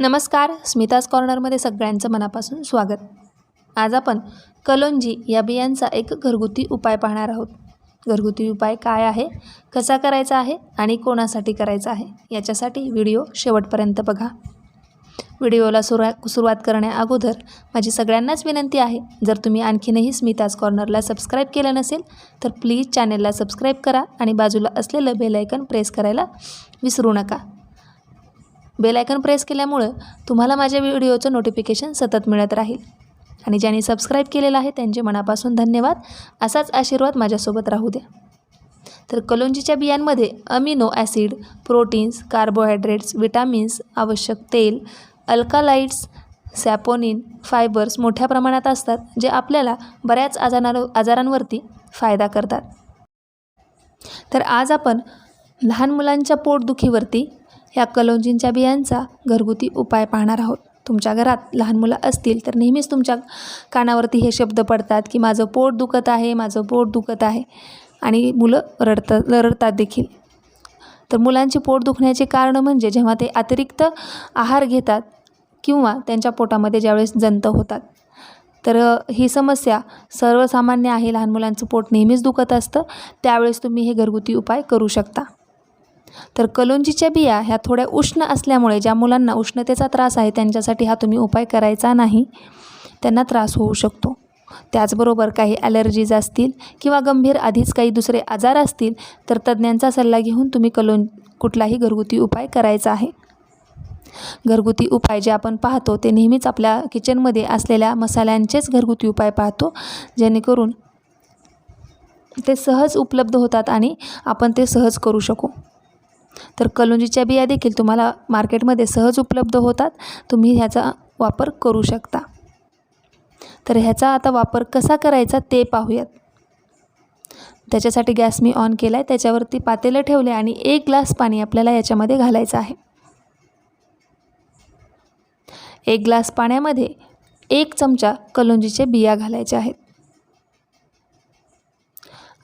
नमस्कार स्मिताज कॉर्नरमध्ये सगळ्यांचं मनापासून स्वागत. आज आपण कलोंजी या बियांचा एक घरगुती उपाय पाहणार आहोत. घरगुती उपाय काय आहे कसा करायचा आहे आणि कोणासाठी करायचा आहे याच्यासाठी व्हिडिओ शेवटपर्यंत बघा. व्हिडिओला सुरुवा सुरुवात करण्याअगोदर माझी सगळ्यांनाच विनंती आहे जर तुम्ही आणखीनही स्मिताज कॉर्नरला सबस्क्राईब केलं नसेल तर प्लीज चॅनेलला सबस्क्राईब करा आणि बाजूला असलेलं बेलायकन प्रेस करायला विसरू नका. बेलायकन प्रेस केल्यामुळं तुम्हाला माझ्या व्हिडिओचं नोटिफिकेशन सतत मिळत राहील. आणि ज्यांनी सबस्क्राईब केलेलं आहे त्यांचे मनापासून धन्यवाद. असाच आशीर्वाद माझ्यासोबत राहू द्या. तर कलोंजीच्या बियांमध्ये amino acid proteins carbohydrates vitamins आवश्यक तेल अल्कालाइट्स सॅपोनिन फायबर्स मोठ्या प्रमाणात असतात जे आपल्याला बऱ्याच आजारां आजारांवरती फायदा करतात. तर आज आपण लहान मुलांच्या पोटदुखीवरती ह्या कलोंजींच्या बियांचा घरगुती उपाय पाहणार आहोत. तुमच्या घरात लहान मुलं असतील तर नेहमीच तुमच्या कानावरती हे शब्द पडतात की माझं पोट दुखत आहे माझं पोट दुखत आहे. आणि मुलं रडतात रडतात देखील. तर मुलांची पोट दुखण्याचे कारण म्हणजे जेव्हा ते अतिरिक्त आहार घेतात किंवा त्यांच्या पोटामध्ये ज्यावेळेस जंत होतात. तर ही समस्या सर्वसामान्य आहे. लहान मुलांचं पोट नेहमीच दुखत असतं. त्यावेळेस तुम्ही हे घरगुती उपाय करू शकता. तर कलोंजीच्या बिया ह्या थोड्या उष्ण असल्यामुळे ज्या मुलांना उष्णतेचा त्रास आहे त्यांच्यासाठी हा तुम्ही उपाय करायचा नाही. त्यांना त्रास होऊ शकतो. त्याचबरोबर काही ॲलर्जीज असतील किंवा गंभीर आधीच काही दुसरे आजार असतील तर तज्ज्ञांचा सल्ला घेऊन तुम्ही कलों कुठलाही घरगुती उपाय करायचा आहे. घरगुती उपाय जे आपण पाहतो ते नेहमीच आपल्या किचनमध्ये असलेल्या मसाल्यांचेच घरगुती उपाय पाहतो. जेणेकरून ते सहज उपलब्ध होतात आणि आपण ते सहज करू शकू. तर कलोंजीच्या बिया देखील तुम्हाला मार्केटमध्ये सहज उपलब्ध होतात. तुम्ही ह्याचा वापर करू शकता. तर ह्याचा आता वापर कसा करायचा ते पाहूयात. त्याच्यासाठी गॅस मी ऑन केला आहे त्याच्यावरती पातेलं ठेवले आणि एक ग्लास पाणी आपल्याला याच्यामध्ये घालायचं आहे. एक ग्लास पाण्यामध्ये एक चमचा कलुंजीचे बिया घालायचे आहेत.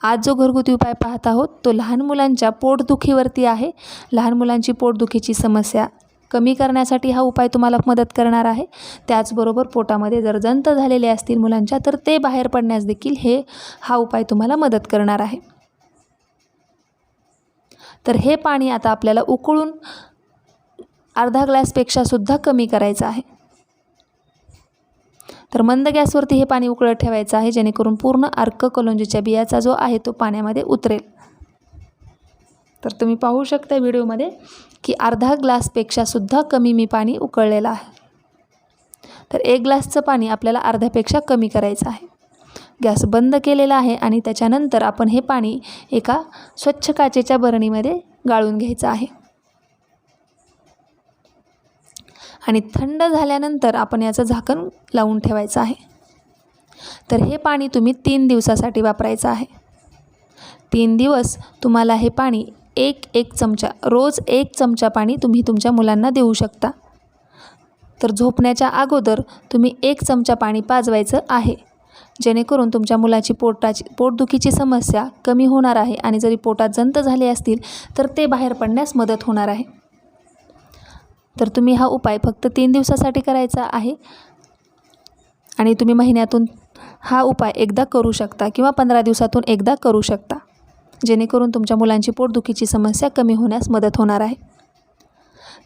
आज जो घरगुती उपाय पाहत आहोत तो लहान मुलांच्या पोटदुखीवरती आहे. लहान मुलांची पोटदुखीची समस्या कमी करण्यासाठी हा उपाय तुम्हाला मदत करणार आहे. त्याचबरोबर पोटामध्ये जर जंत झालेले असतील मुलांच्या तर ते बाहेर पडण्यास देखील हे हा उपाय तुम्हाला मदत करणार आहे. तर हे पाणी आता आपल्याला उकळून अर्धा ग्लासपेक्षासुद्धा कमी करायचं आहे. तर मंद गॅसवरती हे पाणी उकळत ठेवायचं आहे जेणेकरून पूर्ण अर्क कलोंजीच्या बियाचा जो आहे तो पाण्यामध्ये उतरेल. तर तुम्ही पाहू शकता व्हिडिओमध्ये की अर्धा ग्लासपेक्षासुद्धा कमी मी पाणी उकळलेलं आहे. तर एक ग्लासचं पाणी आपल्याला अर्ध्यापेक्षा कमी करायचं आहे. गॅस बंद केलेला आहे आणि त्याच्यानंतर आपण हे पाणी एका स्वच्छ काचेच्या बरणीमध्ये गाळून घ्यायचं आहे. आणि थंड झाल्यानंतर आपण याचं झाकण लावून ठेवायचं आहे. तर हे पाणी तुम्ही तीन दिवसासाठी वापरायचं आहे. तीन दिवस तुम्हाला हे पाणी एक एक चमचा रोज एक चमचा पाणी तुम्ही तुमच्या मुलांना देऊ शकता. तर झोपण्याच्या अगोदर तुम्ही एक चमचा पाणी पाजवायचं आहे. जेणेकरून तुमच्या मुलाची पोटाची पोटदुखीची समस्या कमी होणार आहे आणि जरी पोटात जंत झाले असतील तर ते बाहेर पडण्यास मदत होणार आहे. तर तुम्ही हा उपाय फक्त तीन दिवसासाठी करायचा आहे. आणि तुम्ही महिन्यातून हा उपाय एकदा करू शकता किंवा पंधरा दिवसातून एकदा करू शकता. जेणेकरून तुमच्या मुलांची पोटदुखीची समस्या कमी होण्यास मदत होणार आहे.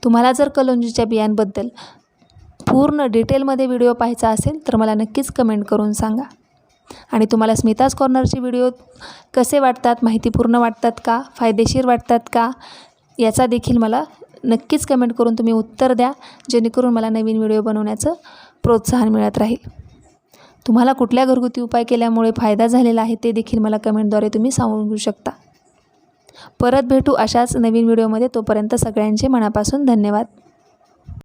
तुम्हाला जर कलोंजीच्या बियांबद्दल पूर्ण डिटेलमध्ये व्हिडिओ पाहायचा असेल तर मला नक्कीच कमेंट करून सांगा. आणि तुम्हाला स्मिताज कॉर्नरचे व्हिडिओ कसे वाटतात माहितीपूर्ण वाटतात का फायदेशीर वाटतात का याचा देखील मला नक्कीच कमेंट करून तुम्ही उत्तर द्या जेणेकरून मला नवीन व्हिडिओ बनवण्याचं प्रोत्साहन मिळत राहील. तुम्हाला कुठल्या घरगुती उपाय केल्यामुळे फायदा झालेला आहे ते देखील मला कमेंटद्वारे तुम्ही सांगू शकता. परत भेटू अशाच नवीन व्हिडिओमध्ये तोपर्यंत सगळ्यांचे मनापासून धन्यवाद.